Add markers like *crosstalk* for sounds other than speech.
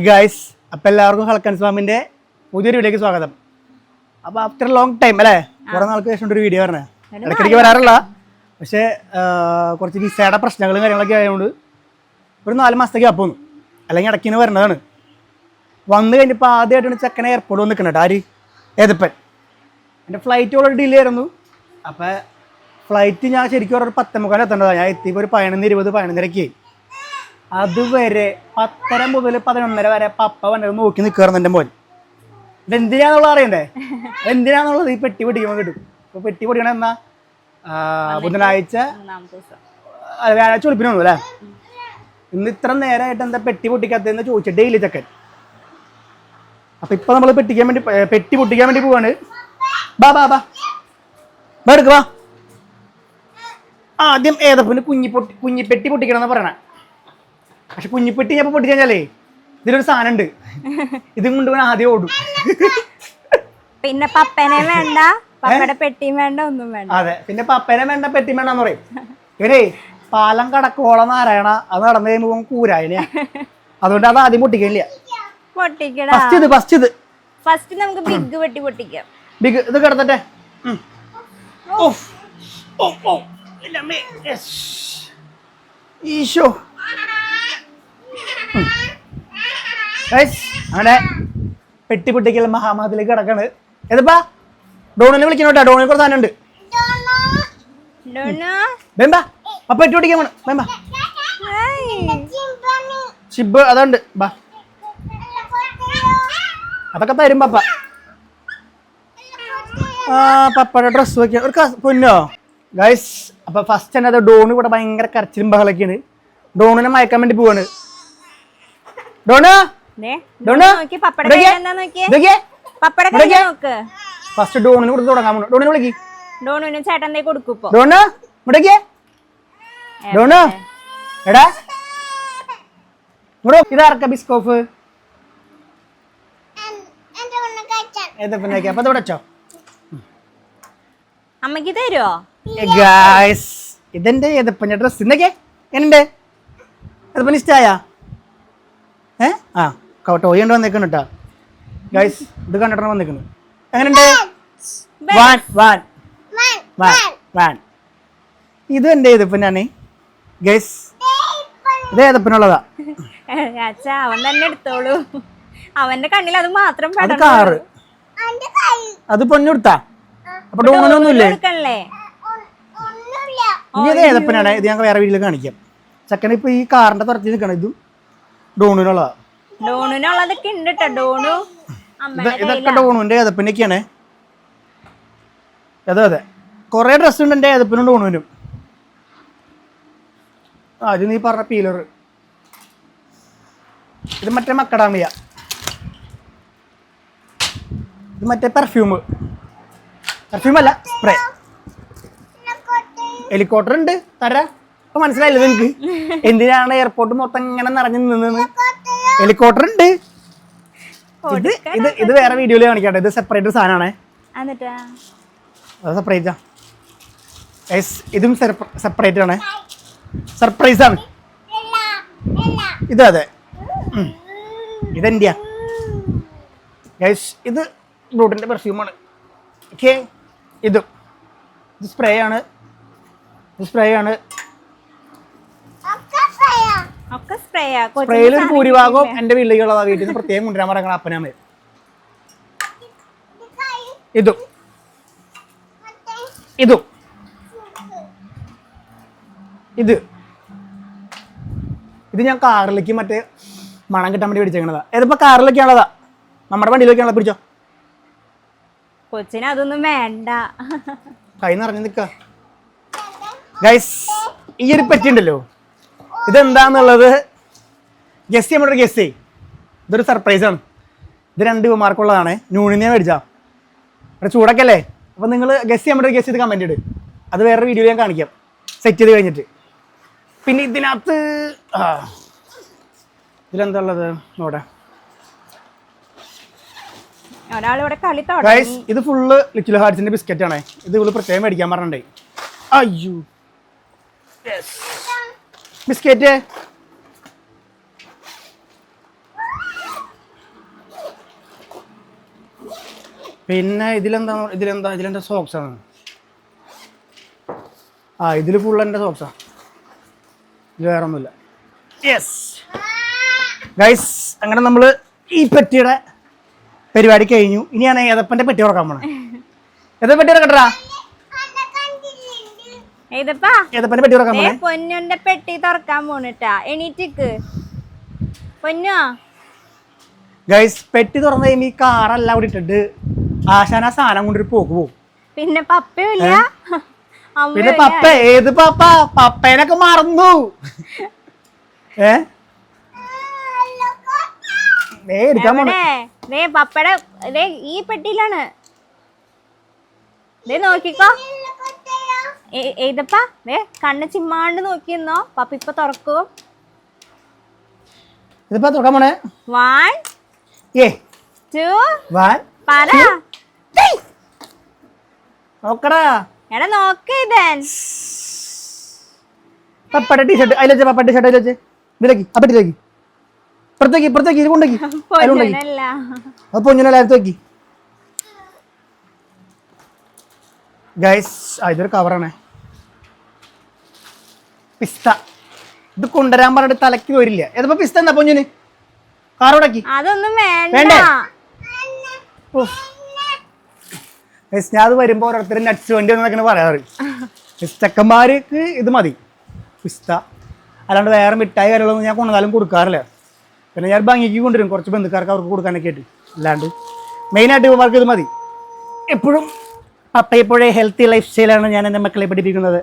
Guys അപ്പം എല്ലാവർക്കും ഹൽക്കൻ സ്വാമിന്റെ പുതിയൊരു വീഡിയോക്ക് സ്വാഗതം. അപ്പോൾ ആഫ്റ്റർ ലോങ് ടൈം അല്ലേ? കുറേ നാൾക്ക് ശേഷം ഒരു വീഡിയോ പറഞ്ഞത് ഇടയ്ക്കിടയ്ക്ക് വരാറില്ല. പക്ഷേ കുറച്ച് വിസയുടെ പ്രശ്നങ്ങളും കാര്യങ്ങളൊക്കെ ആയതുകൊണ്ട് ഒരു നാല് മാസത്തേക്ക് അപ്പോന്നു അല്ലെങ്കിൽ ഇടയ്ക്കിന് വരണതാണ്. വന്നു കഴിഞ്ഞപ്പോൾ ആദ്യമായിട്ടാണ് ചെക്കനെ എയർപോർട്ട് വന്ന് നിൽക്കുന്നത് ആര്? ഏതപ്പൻ. എന്റെ ഫ്ലൈറ്റ് ഓൾറെഡി ഡിലേ ആയിരുന്നു. അപ്പോൾ ഫ്ലൈറ്റ് ഞാൻ ശരിക്കും ഒരു പത്തേ എത്തേണ്ടതാണ് ഞാൻ എത്തിയപ്പോൾ ഒരു പതിനൊന്ന് ഇരുപത് പതിനൊന്നരയ്ക്ക്. അതുവരെ പത്തര മുതൽ പതിനൊന്നര വരെ പപ്പ വന്നത് നോക്കി നിൽക്കാറുണ്ട് എന്റെ മോൻ. ഇതെന്തിനാന്നുള്ള അറിയണ്ടേ? എന്തിനാന്നുള്ളത് ഈ പെട്ടി പൊടിക്കുമ്പോൾ കിട്ടും. ഇപ്പൊ പെട്ടി പൊടിക്കണ എന്നാ? ബുധനാഴ്ച വ്യാഴാഴ്ച വെളുപ്പിന് അല്ലേ? ഇന്ന് ഇത്ര നേരമായിട്ട് എന്താ പെട്ടി പൊട്ടിക്കാത്തതെന്ന് ചോദിച്ച ഡെയിലി ചെക്കൻ. അപ്പൊ ഇപ്പൊ നമ്മൾ പെട്ടിക്കാൻ വേണ്ടി പെട്ടി പൊട്ടിക്കാൻ വേണ്ടി പോവാണ്. ബാ ബാ ബാ. ബാ എടുക്ക് വാ ആദ്യം ഏതപ്പിന് കുഞ്ഞി പൊട്ടി കുഞ്ഞി പെട്ടി പൊട്ടിക്കണം എന്ന് പറയണേ? പക്ഷെ കുഞ്ഞിപ്പെട്ടി ഞാൻ പൊട്ടിച്ചു കഴിഞ്ഞാലേ ഇതിലൊരു സാധനം ഉണ്ട് ഇതും കൊണ്ട് ഇവൻ ആദ്യം ഓടും. പിന്നെ പപ്പനെ വേണ്ട പപ്പയുടെ പെട്ടിയും വേണ്ട ഒന്നും വേണ്ട. അതെ പിന്നെ പപ്പനെ വേണ്ട പെട്ടി വേണ്ടെന്ന് പറയും. ഇവരേ പാലം കടക്കോളം നാരായണ അത് നടന്നു കഴിയുമ്പോൾ കൂരായനെയാ അതുകൊണ്ട് അത് ആദ്യം പൊട്ടിക്കില്ല പൊട്ടിക്കടാ. ഫസ്റ്റ് ഇത് ഫസ്റ്റ് ഇത്. ഫസ്റ്റ് നമുക്ക് ബിഗ് വെട്ടി പൊട്ടിക്കാം. ബിഗ് ഇത് കിടന്നിട്ടെ. ഓ. ഓ, ഓ. ഈശോ. അങ്ങനെ പെട്ടി പൊട്ടിക്കൽ മഹാമഹത്തിലേക്ക് കിടക്കാണ്. ഏതപ്പാ? ഡോണിനെ വിളിക്കണോട്ടെ. കേട്ടോ ഡോണിനെ കുറച്ച് സാധനം ഉണ്ട് ബെമ്പാ അപ്പൊ പെട്ടി പൊട്ടിക്കാൻ വേണം ബെമ്പാ. ഷിബ് അതുണ്ട്. ബാ. അതൊക്കെ തരും പപ്പ. ആ പപ്പയുടെ ഡ്രസ്സ് വെക്കാം. ഒരു പൊന്നോ? ഗൈസ് അപ്പൊ ഫസ്റ്റ് തന്നെ അത് ഡോണ് ഇവിടെ ഭയങ്കര കരച്ചിലും ബഹളൊക്കെയാണ്. ഡോണിനെ മയക്കാൻ വേണ്ടി പോവാണ്. ഡോണ്? ഫസ്റ്റ് ഡോണിന് കൊടുത്ത് തുടങ്ങാൻ പോണു. ഡോണിനെ വിളിക്ക്. ഡോണുവിന് ചേട്ടൻ ദേ കൊടുക്കും ഇപ്പൊ. ഡോണ് ഇവിടേക്ക് ഡോണ് എടാ. ഇതാർക്ക ബിസ്കോഫ് അമ്മയ്ക്ക് തരുമോ ഇതെന്റെ ഏതപ്പന്റെ ഡ്രസ് ഇന്നൊക്കെ? എന്നുണ്ട് ഏതപ്പന് ഇഷ്ടായ? ഏ? ആ. ടോയ് കൊണ്ട് വന്നേക്കുന്നു കേട്ടാ ഗൈസ് ഇത് കണ്ടിട്ടാണ് വന്നേക്കുന്നത് എങ്ങനെയുണ്ട്? വാൻ വാൻ വാൻ വാൻ ഇത് എന്റെ ഏതപ്പനാണ്? ഗൈസ് ഇത് ഏതപ്പനുള്ളതാ? *laughs* അവൻ തന്നെ എടുത്തോളൂ. അവന്റെ കണ്ണിൽ അത് മാത്രം അത്. കാറ്. അത് പൊന്നെടുത്താ അപ്പൊ ഡോണൊന്നുമില്ലേ കൊടുക്കണല്ലേ? ഇനി ഇത് ഏതപ്പനാണ്? ഇത് ഞങ്ങൾ വേറെ വീട്ടിൽ കാണിക്കാം. ചെക്കൻ ഇപ്പൊ ഈ കാറിന്റെ തുറത്തി നിൽക്കണം ഇതും ഡോണിനുള്ളതാ. ഡോണുനുള്ളതൊക്കെ ഉണ്ട് കേട്ടോ ഡോണു ഇതൊക്കെ ഡോണുവിന്റെ ഏതപ്പനൊക്കെയാണ്? അതെ അതെ. കുറെ ഡ്രസ് ഉണ്ട് എന്റെ ഏതപ്പനും ഡോണുവിനും. ആ ഇത് നീ പറഞ്ഞ പീലർ ഇത് മറ്റേ മക്കടാമിയ. ഇത് മറ്റേ പെർഫ്യൂം പെർഫ്യൂം അല്ല സ്പ്രേ ഹെലികോപ്റ്റർ ഉണ്ട് തരാ. ഇപ്പൊ മനസ്സിലായില്ലേ നിനക്ക് എന്തിനാണ് എയർപോർട്ട് മൊത്തം ഇങ്ങനെ നിറഞ്ഞു നിന്നെന്ന് ഹെലികോപ്റ്റർ ഉണ്ട്. ഇത് ഇത് ഇത് വേറെ വീഡിയോയിൽ കാണിക്കട്ടെ. ഇത് സെപ്പറേറ്റ് സാധനമാണ്. അത് സെപ്പറേറ്റാ ഇതും സെപ്പറേറ്റ് ആണ്. സർപ്രൈസ് ആണ്. ഇത് അതെ. ഇതെന്റെയാ ഇത് ബ്രൂട്ടിന്റെ പെർഫ്യൂമാണ് ഓക്കെ ഇതും. ഇത് സ്പ്രേ ആണ്. ഇത് സ്പ്രേ ആണ്. ഒക്കെ സ്പ്രേയാ സ്പ്രേയിൽ ഒരു ഭൂരിഭാഗവും എന്റെ വീട്ടിൽ നിന്ന് പ്രത്യേകം കൊണ്ടുവരാൻ പറയുന്ന അപ്പനാമ ഇതും. ഇതും. ഇത്. ഇത് ഞാൻ കാറിലേക്ക് മറ്റേ മണം കിട്ടാൻ വേണ്ടി പിടിച്ചേക്കണതാ. ഇതിപ്പോ കാറിലേക്കാണതാ നമ്മുടെ വണ്ടിയിലേക്കാണല്ലോ പിടിച്ചോ? കൊച്ചിന് അതൊന്നും വേണ്ട. കൈ നിറഞ്ഞു നിക്ക ഗൈസ് ഈ ഒരു പെറ്റി ഉണ്ടല്ലോ ഇതെന്താന്നുള്ളത്? ഗസ് ചെയ്യുമ്പോൾ ഗസ് ചെയ് ഇതൊരു സർപ്രൈസ് ആണ്. ഇത് രണ്ട് മാർക്കുള്ളതാണ് ന്യൂണിന്നെ മേടിച്ചാ. ഇവിടെ ചൂടൊക്കെ അല്ലേ അപ്പൊ നിങ്ങൾ ഗസ് ചെയ്യാൻ പറ്റുന്ന ഗസ് ചെയ്ത് കമന്റ് ഇട്. അത് വേറെ വീഡിയോ ഞാൻ കാണിക്കാം. സെറ്റ് ചെയ്ത് കഴിഞ്ഞിട്ട്. പിന്നെ ഇതിനകത്ത് ഇതിലെന്താ ഉള്ളത് ഗൈസ് ഇത് ഫുള്ള് ലിറ്റിൽ ഹാർട്സിന്റെ ബിസ്ക്കറ്റ് ആണ്. ഇത് ഇവൾ പ്രത്യേകം മേടിക്കാൻ പറഞ്ഞേ അയ്യോ. ബിസ്ക്കറ്റ്. പിന്നെ ഇതിലെന്താ ഇതിലെന്താ ഇതിലെന്റെ സോക്സാണ് ആ ഇതിൽ ഫുൾ എന്റെ സോക്സാ ഇത് വേറെ ഒന്നുമില്ല യെസ് ഗൈസ് അങ്ങനെ നമ്മൾ ഈ പെറ്റിയുടെ പരിപാടി കഴിഞ്ഞു. ഇനിയാണ് ഏതപ്പന്റെ പെറ്റി ഉറക്കാൻ പോണേ? ഏതപ്പന്റെ ഉറക്കട്ടാ പൊന്നുന്റെ പെട്ടി തുറക്കാൻ പോണിട്ടാ. എണീറ്റിക്ക്. പൊന്നോ? ഗൈസ് പെട്ടി തുറന്നു കഴിയുമ്പോൾ ഈ കാറെല്ലാം കൂടി ഇട്ടിട്ട് ആശാന സാധനം കൊണ്ടൊരു പോക്ക് പോകും പിന്നെ പപ്പയില്ല പിന്നെ പപ്പ ഏത് പപ്പ? പപ്പേനൊക്കെ മറന്നു. ഏ? എടുക്കാൻ പപ്പയുടെ ഈ പെട്ടിയിലാണ്. നോക്കിക്കോ. ഏതപ്പാ ദേ കണ്ണ് ചിമ്മാണ്ട് നോക്കിയിരുന്നോ പപ്പ ഇപ്പൊ തുറക്കും. ഇതിപ്പോ തുറക്കാൻ പോണേ വൺ ഏ. ടു വാൻ പറ. നോക്കടാ. എടാ നോക്ക് ഇതൻ. പപ്പട ടീഷർട്ട് പപ്പട ടീഷർട്ട് ഇതിലേക്ക് ഇപ്പുറത്തേക്ക് ഇപ്പുറത്തേക്ക് ഇത് കൊണ്ടേക്ക്. അതിലുണ്ടാക്കി ഗൈസ് ആ ഇതൊരു കവറാണ് പിസ്ത. ഇത് കൊണ്ടുവരാൻ പറഞ്ഞിട്ട് തലക്ക് വരില്ല ഏതപ്പോ പിസ്ത എന്താ പൊഞ്ഞിന് കാറോടക്കി അതൊന്നും വേണ്ട. വേണ്ടേ? ഗൈസ് ഞാൻ അത് വരുമ്പോ ഓരോരുത്തർ നട്സ് വേണ്ടി എന്നൊക്കെ പറയാറ് പിസ്തക്കന്മാർക്ക് ഇത് മതി. പിസ്ത. അല്ലാണ്ട് വേറെ മിഠായി കാര്യങ്ങളൊന്നും ഞാൻ കൊണ്ടുവന്നാലും കൊടുക്കാറില്ല. പിന്നെ ഞാൻ ഭംഗിക്ക് കൊണ്ടുവരും. കുറച്ച് ബന്ധുക്കാർക്ക് അവർക്ക് കൊടുക്കാനൊക്കെ ആയിട്ട്. അല്ലാണ്ട് മെയിനായിട്ട് ഇവർക്ക് ഇത് മതി. എപ്പോഴും പപ്പയപ്പോഴേ ഹെൽത്തി ലൈഫ് സ്റ്റൈലാണ് ഞാൻ എന്റെ മക്കളെ പഠിപ്പിക്കുന്നത്.